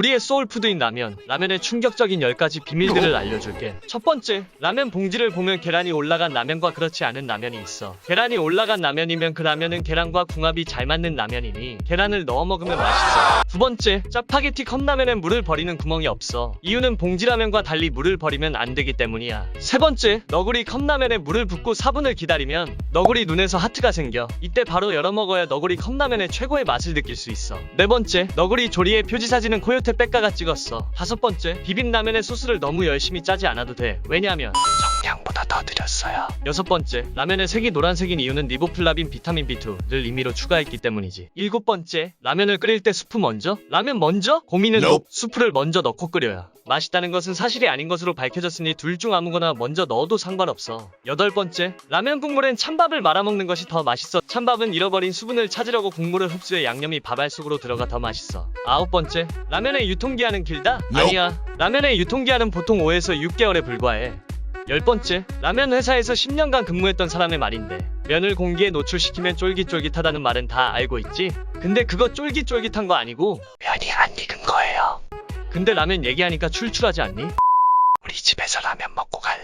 우리의 소울푸드인 라면. 라면의 충격적인 10가지 비밀들을 알려줄게. 첫 번째, 라면 봉지를 보면 계란이 올라간 라면과 그렇지 않은 라면이 있어. 계란이 올라간 라면이면 그 라면은 계란과 궁합이 잘 맞는 라면이니 계란을 넣어 먹으면 맛있어. 두 번째, 짜파게티 컵라면엔 물을 버리는 구멍이 없어. 이유는 봉지라면과 달리 물을 버리면 안 되기 때문이야. 세 번째, 너구리 컵라면에 물을 붓고 4분을 기다리면 너구리 눈에서 하트가 생겨. 이때 바로 열어 먹어야 너구리 컵라면의 최고의 맛을 느낄 수 있어. 네 번째, 너구리 조리의 표지 사진은 코요테 백가가 찍었어. 다섯 번째, 비빔라면의 소스를 너무 열심히 짜지 않아도 돼. 왜냐면 정량보다 더 드렸어요. 여섯 번째, 라면의 색이 노란색인 이유는 리보플라빈 비타민 B2를 임의로 추가했기 때문이지. 일곱 번째, 라면을 끓일 때 수프 먼저? 라면 먼저? 고민은 Nope. 수프를 먼저 넣고 끓여야. 맛있다는 것은 사실이 아닌 것으로 밝혀졌으니 둘 중 아무거나 먼저 넣어도 상관없어. 여덟 번째, 라면 국물엔 찬밥을 말아먹는 것이 더 맛있어. 찬밥은 잃어버린 수분을 찾으려고 국물을 흡수해 양념이 밥알 속으로 들어가 더 맛있어. 아홉 번째, 라면의 유통기한은 길다? Nope. 아니야. 라면의 유통기한은 보통 5에서 6개월에 불과해. 열 번째, 라면 회사에서 10년간 근무했던 사람의 말인데 면을 공기에 노출시키면 쫄깃쫄깃하다는 말은 다 알고 있지? 근데 그거 쫄깃쫄깃한 거 아니고 면이 안 익은 거예요. 근데 라면 얘기하니까 출출하지 않니? 우리 집에서 라면 먹고 갈